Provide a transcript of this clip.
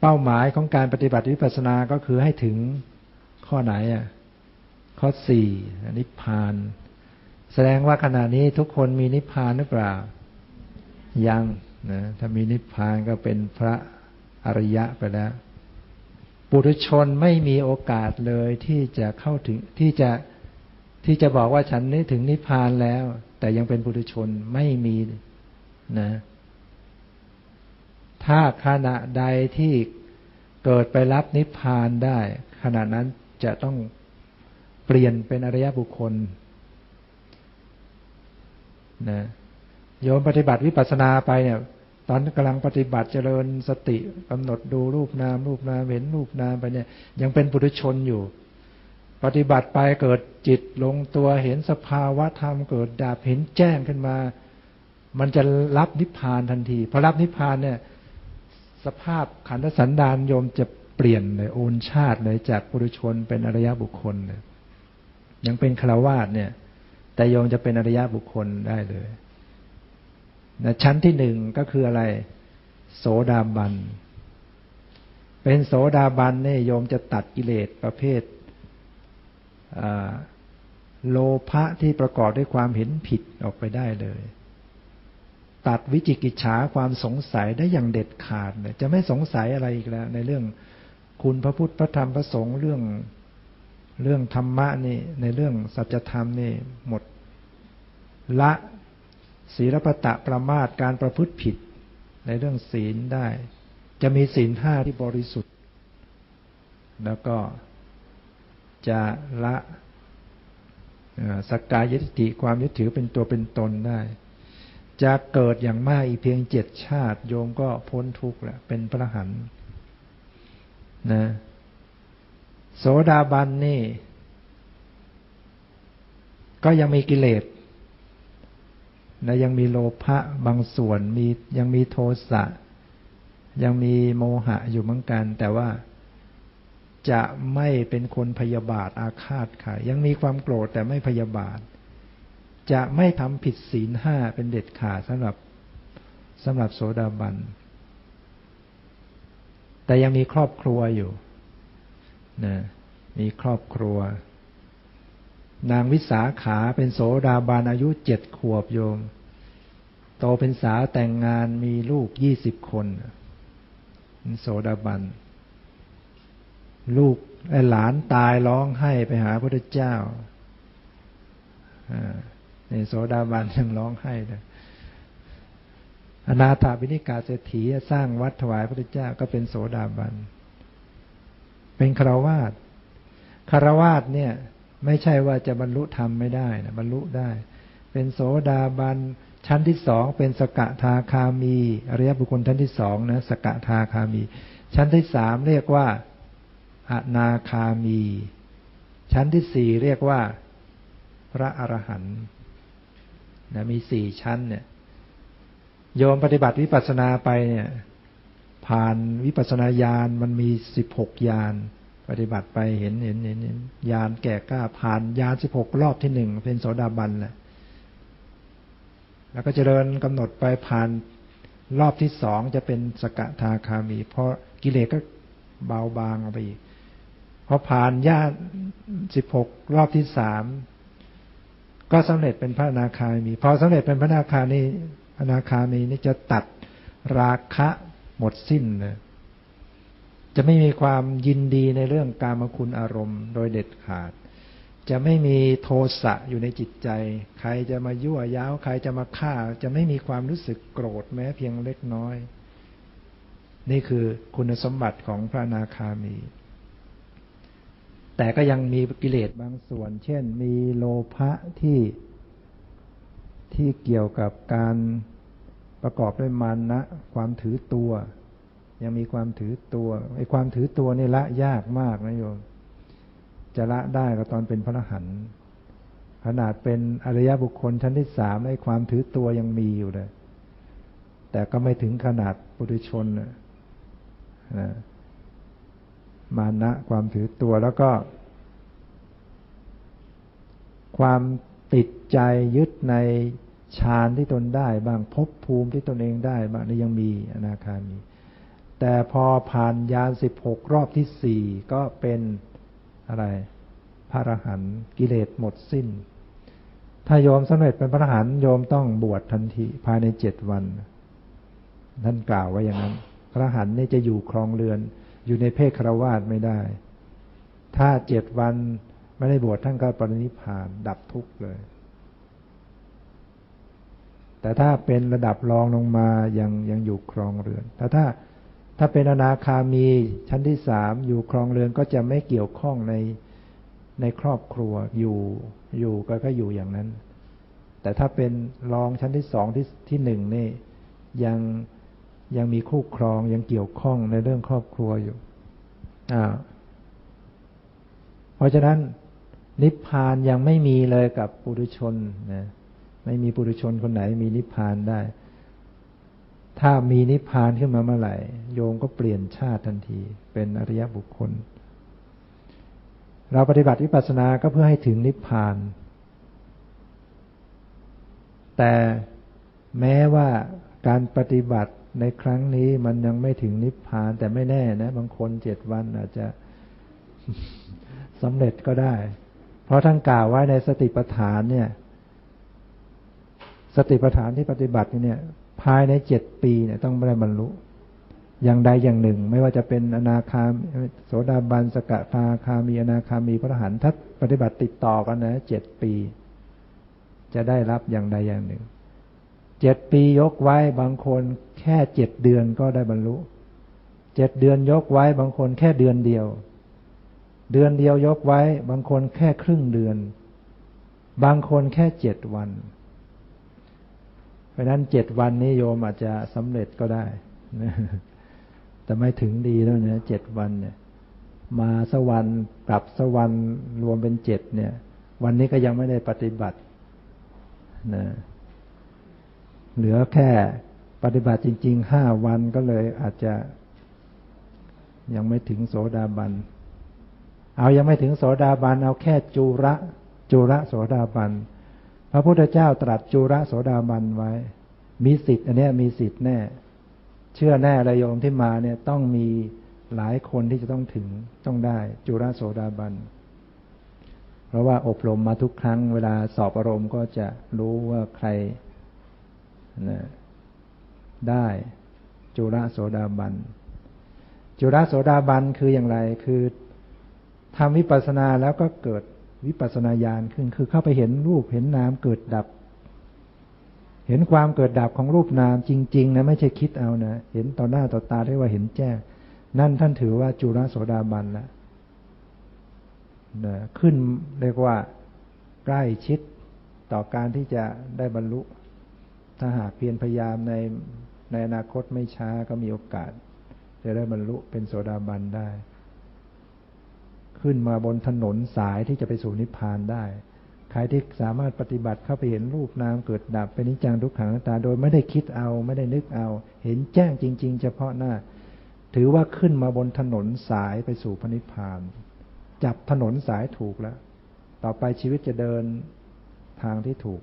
เป้าหมายของการปฏิบัติวิปัสสนาก็คือให้ถึงข้อไหนอะข้อสี่นิพพาน แสดงว่าขณะนี้ทุกคนมีนิพพานหรือเปล่า ยังนะถ้ามีนิพพานก็เป็นพระอริยะไปแล้ว ปุถุชนไม่มีโอกาสเลยที่จะเข้าถึงที่จะที่จะบอกว่าฉันนี้ถึงนิพพานแล้ว แต่ยังเป็นปุถุชนไม่มีนะ ถ้าขณะใดที่เกิดไปรับนิพพานได้ ขณะนั้นจะต้องเปลี่ยนเป็นอริยบุคคลนะโยมปฏิบัติวิปัสสนาไปเนี่ย ตอนกำลังปฏิบัติเจริญสติกำหนดดูรูปนาม รูปนามเห็นรูปนามไปเนี่ย ยังเป็นปุถุชนอยู่ ปฏิบัติไปเกิดจิตลงตัวเห็นสภาวะธรรมเกิดดาบเห็นแจ้งขึ้นมา มันจะรับนิพพานทันทีพอรับนิพพานเนี่ย สภาพขันธสันดานโยมจะเปลี่ยนเลยโอนชาติเลยจากปุถุชนเป็นอริยบุคคลเนี่ยยังเป็นฆราวาสเนี่ย แต่โยมจะเป็นอริยบุคคลได้เลยนะชั้นที่หนึ่งก็คืออะไร โสดาบัน เป็นโสดาบันเนี่ยโยมจะตัดกิเลสประเภทโลภะที่ประกอบด้วยความเห็นผิดออกไปได้เลย ตัดวิจิกิจฉาความสงสัยได้อย่างเด็ดขาดเลยจะไม่สงสัยอะไรอีกแล้ว ในเรื่องคุณพระพุทธพระธรรมพระสงฆ์เรื่องเรื่องธรรมะนี่ ในเรื่องสัจธรรมนี่หมด ละศีลปตะประมาทการประพฤติผิด ในเรื่องศีลได้ จะมีศีลห้าที่บริสุทธิ์ แล้วก็จะละสกกายทิฏฐิความยึดถือเป็นตัวเป็นตนได้ จะเกิดอย่างมากอีเพียงเจ็ดชาติ โยมก็พ้นทุกข์แหละเป็นพระหันนะโสดาบันนี่ ก็ยังมีกิเลสนะยังมีโลภะบางส่วนมียังมีโทสะ ยังมีโมหะอยู่เหมือนกัน แต่ว่าจะไม่เป็นคนพยาบาทอาฆาตค่ะยังมีความโกรธแต่ไม่พยาบาท จะไม่ทำผิดศีลห้าเป็นเด็ดขาดสำหรับสำหรับโสดาบัน แต่ยังมีครอบครัวอยู่นะมีครอบครัว นางวิสาขาเป็นโสดาบันอายุเจ็ดขวบโยม โตเป็นสาวแต่งงานมีลูกยี่สิบคนโสดาบัน ลูกไอหลานตายร้องไห้ไปหาพระเจ้าอ่า ในโสดาบันยังร้องไห้เลยอนาถาบิณิกาเศรษฐีสร้างวัดถวายพระเจ้าก็เป็นโสดาบัน เป็นคารวาสคารวาสเนี่ย ไม่ใช่ว่าจะบรรลุธรรมไม่ได้นะบรรลุได้ เป็นโสดาบันชั้นที่สองเป็นสกทาคามี อริยบุคคลชั้นที่สองนะสกทาคามี ชั้นที่สามเรียกว่าอนาคามี ชั้นที่สี่เรียกว่า พระอรหันต์ นะมีสี่ชั้นเนี่ย โยมปฏิบัติวิปัสสนาไปเนี่ย ผ่านวิปัสสนาญาณมันมีสิบหกญาณปฏิบัติไปเห็นเห็นเห็นเห็นยานแก่กล้าผ่านยานสิบหกรอบที่หนึ่งเป็นโสดาบันแหละแล้วก็เจริญกำหนดไปผ่านรอบที่สองจะเป็นสกทาคามี เพราะกิเลสก็เบาบางออกไปอีกพอผ่านญาติสิบหกรอบที่สาม ก็สำเร็จเป็นพระนาคามี พอสำเร็จเป็นพระนาคานีพระนาคามีนี่จะตัดราคะหมดสิ้นเลยจะไม่มีความยินดีในเรื่องการมคุณอารมณ์โดยเด็ดขาด จะไม่มีโทสะอยู่ในจิตใจ ใครจะมายั่วย้าวใครจะมาฆ่า จะไม่มีความรู้สึกโกรธแม้เพียงเล็กน้อย นี่คือคุณสมบัติของพระนาคามี แต่ก็ยังมีกิเลสบางส่วน เช่น มีโลภะที่ที่เกี่ยวกับการประกอบด้วยมานะ ความถือตัว ยังมีความถือตัวไอ้ความถือตัวนี่ละยากมากนะโยมจะละได้ก็ตอนเป็นพระอรหันต์ขนาดเป็นอริยบุคคลชั้นที่สามไอ้ความถือตัวยังมีอยู่เลยแต่ก็ไม่ถึงขนาดปุถุชนนะ มานะความถือตัวแล้วก็ ความติดใจยึดในฌานที่ตนได้บางภพภูมิที่ตนเองได้บางนี่ยังมีอนาคามี แต่พอผ่านยานสิบหกรอบที่สี่ก็เป็นอะไร พระอรหันต์กิเลสหมดสิ้น ถ้าโยมสำเร็จเป็นพระอรหันต์โยมต้องบวชทันทีภายในเจ็ดวันท่านกล่าวไว้อย่างนั้น พระอรหันต์นี่จะอยู่ครองเรือน อยู่ในเพศครวาสไม่ได้ ถ้าเจ็ดวันไม่ได้บวชท่านก็ปรินิพานดับทุกข์เลย แต่ถ้าเป็นระดับรองลงมายังยังอยู่ครองเรือน แต่ถ้าถ้าเป็นอนาคามีชั้นที่สามอยู่ครองเรือนก็จะไม่เกี่ยวข้องในในครอบครัวอยู่อยู่ก็ก็อยู่อย่างนั้น แต่ถ้าเป็นรองชั้นที่สองที่ที่หนึ่งนี่ยัง ยังมีคู่ครองยังเกี่ยวข้องในเรื่องครอบครัวอยู่อ่าเพราะฉะนั้น นิพพานยังไม่มีเลยกับปุถุชนนะไม่มีปุถุชนคนไหน มีนิพพานได้ ถ้ามีนิพพานขึ้นมาเมื่อไหร่ โยมก็เปลี่ยนชาติทันที เป็นอริยบุคคล เราปฏิบัติวิปัสสนาก็เพื่อให้ถึงนิพพาน แต่แม้ว่าการปฏิบัติ ในครั้งนี้มันยังไม่ถึงนิพพาน แต่ไม่แน่นะ บางคนเจ็ดวันอาจจะสำเร็จก็ได้ เพราะท่านกล่าวไว้ในสติปัฏฐานเนี่ย สติปัฏฐานที่ปฏิบัติเนี่ย ภายในเจ็ดปีเนี่ยต้องได้บรรลุ อย่างใดอย่างหนึ่ง ไม่ว่าจะเป็นอนาคามโสดาบันสกทาคามีอนาคามีพระหันถ้าปฏิบัติติดต่อกันนะเจ็ดปี จะได้รับอย่างใดอย่างหนึ่ง เจ็ดปียกไว้บางคนแค่เจ็ดเดือนก็ได้บรรลุเจ็ดเดือนยกไว้บางคนแค่เดือนเดียว เดือนเดียวยกไว้บางคนแค่ครึ่งเดือน บางคนแค่เจ็ดวัน เพราะนั้นเจ็ดวันนี้โยมอาจจะสำเร็จก็ได้แต่ไม่ถึงดีแล้วเนี่ยเจ็ดวันเนี่ย มาสวรรค์กลับสวรรค์รวมเป็นเจ็ดเนี่ย วันนี้ก็ยังไม่ได้ปฏิบัตินะ เหลือแค่ปฏิบัติจริงๆห้าวันก็เลยอาจจะยังไม่ถึงโสดาบัน เอายังไม่ถึงโสดาบัน เอาแค่จุระจุระโสดาบัน พระพุทธเจ้าตรัสจุระโสดาบันไว้ มีสิทธิ์อันนี้มีสิทธิ์แน่ เชื่อแน่ระโยมที่มาเนี่ยต้องมีหลายคนที่จะต้องถึงต้องได้จุระโสดาบัน เพราะว่าอบรมมาทุกครั้ง เวลาสอบอารมณ์ก็จะรู้ว่าใคร นะได้จุระโสดาบัน จุระโสดาบันคืออย่างไร คือทำวิปัสสนาแล้วก็เกิดวิปัสสนาญาณขึ้น คือเข้าไปเห็นรูปเห็นนามเกิดดับ เห็นความเกิดดับของรูปนามจริง ๆ นะ ไม่ใช่คิดเอานะ เห็นต่อหน้าต่อตาได้ว่าเห็นแจ้ง นั่นท่านถือว่าจุลโสดาบันแล้วนะขึ้นเรียกว่าใกล้ชิดต่อการที่จะได้บรรลุ ถ้าหากเพียรพยายามในในอนาคตไม่ช้าก็มีโอกาส จะได้บรรลุเป็นโสดาบันได้ ขึ้นมาบนถนนสายที่จะไปสู่นิพพานได้ ใครที่สามารถปฏิบัติเข้าไปเห็นรูปนามเกิดดับเป็นนิจังทุกขังตา โดยไม่ได้คิดเอาไม่ได้นึกเอา เห็นแจ้งจริง ๆ เฉพาะหน้า ถือว่าขึ้นมาบนถนนสายไปสู่พระนิพพาน จับถนนสายถูกแล้ว ต่อไปชีวิตจะเดินทางที่ถูก